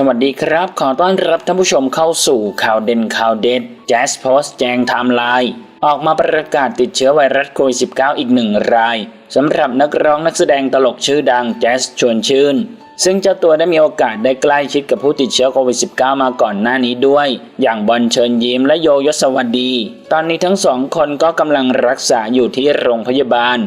สวัสดีครับ ขอต้อนรับท่านผู้ชมเข้าสู่ข่าวเด่นข่าวเด็ด Jazz Post แจงไทม์ไลน์ออกมาประกาศติดเชื้อไวรัสโควิด -19 อีกหนึ่งรายสำหรับนักร้องนักแสดงตลกชื่อดังแจ๊สชวนชื่น ซึ่งเจ้าตัวได้มีโอกาสได้ใกล้ชิดกับผู้ติดเชื้อโควิด -19 มาก่อนหน้านี้ด้วย อย่างบอลเชิญยิ้มและโยยศวดี ตอนนี้ทั้งสองคนก็กำลังรักษาอยู่ที่โรงพยาบาล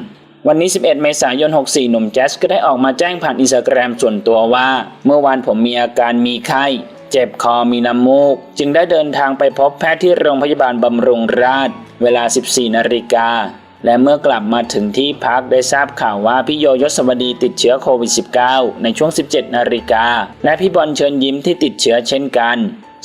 วันนี้ 11 เมษายน 64 หนุ่มแจ๊สก็ได้ออกมาแจ้งผ่านอินสตาแกรมส่วนตัวว่า เมื่อวานผมมีอาการมีไข้ เจ็บคอมีน้ำมูก จึงได้เดินทางไปพบแพทย์ที่โรงพยาบาลบำรุงราษฎร์เวลา 14 นาฬิกา และเมื่อกลับมาถึงที่พักได้ทราบข่าวว่าพี่โยยศวดีติดเชื้อโควิด -19 ในช่วง 17 นาฬิกา และพี่บอลเชิญยิ้มที่ติดเชื้อเช่นกัน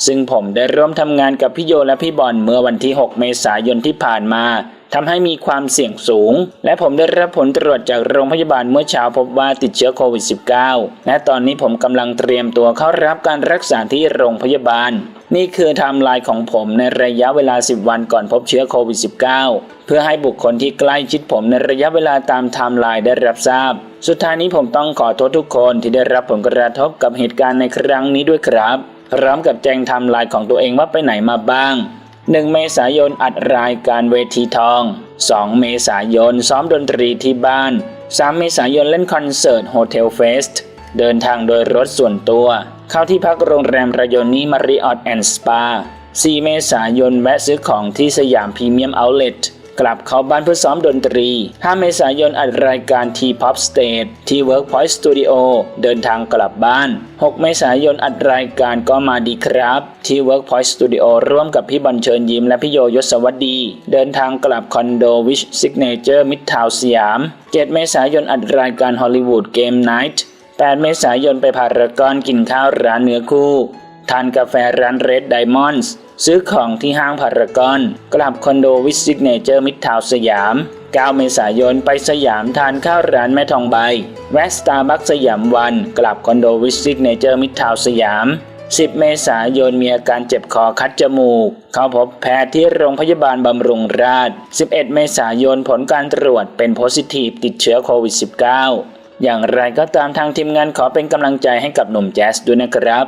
ซึ่งผมได้ร่วมทำงานกับพี่โยและพี่บอลเมื่อวันที่ 6 เมษายนที่ผ่านมาทำให้มีความเสี่ยงสูง และผมได้รับผลตรวจจากโรงพยาบาลเมื่อเช้าพบว่าติดเชื้อโควิด -19 และตอนนี้ผมกำลังเตรียมตัวเข้ารับการรักษาที่โรงพยาบาล นี่คือไทม์ไลน์ของผมในระยะเวลา 10 วันก่อนพบเชื้อโควิด -19 เพื่อให้บุคคลที่ใกล้ชิดผมในระยะเวลาตามไทม์ไลน์ได้รับทราบ สุดท้ายนี้ผมต้องขอโทษทุกคนที่ได้รับผลกระทบกับเหตุการณ์ในครั้งนี้ด้วยครับ พร้อมกับแจงไทม์ไลน์ของตัวเองว่าไปไหนมาบ้าง 1 เมษายนอัดรายการเวทีทอง 2 เมษายนซ้อมดนตรีที่บ้าน 3 เมษายนเล่นคอนเสิร์ตโฮเทลเฟสต์เดินทางโดยรถส่วนตัว เข้าที่พักโรงแรมระยนนีมาริออตแอนด์สปา 4 เมษายนแวะซื้อของที่สยามพรีเมียมเอาท์เลท กลับเข้าบ้านเพื่อซ้อมดนตรี 5 เมษายนอัดรายการ T-Pop Stage ที่ Workpoint Studio เดินทางกลับบ้าน 6 เมษายนอัดรายการก็มาดีครับ ที่ Workpoint Studio ร่วมกับพี่บอลเชิญยิ้มและพี่โยยศวัสดี เดินทางกลับคอนโด Wish Signature Midtown สยาม 7 เมษายนอัดรายการ Hollywood Game Night 8เมษายนไปพารากอนกินข้าวร้านเนื้อคู่ ทานกาแฟร้าน Red Diamonds ซื้อของที่ห้างพารากอน กลับคอนโดวิสซิกเนเจอร์มิดทาวสยาม 9 เมษายนไปสยามทานข้าวร้านแม่ทองใบ แวะสตาร์บัคสยามวัน กลับคอนโดวิสซิกเนเจอร์มิดทาวสยาม 10 เมษายนมีอาการเจ็บคอคัดจมูก เข้าพบแพทย์ที่โรงพยาบาลบำรุงราษฎร์11 เมษายนผลการตรวจเป็นโพซิทีฟติดเชื้อโควิด -19 อย่างไรก็ตามทางทีมงานขอเป็นกำลังใจให้กับหนุ่มแจ๊สด้วยนะครับ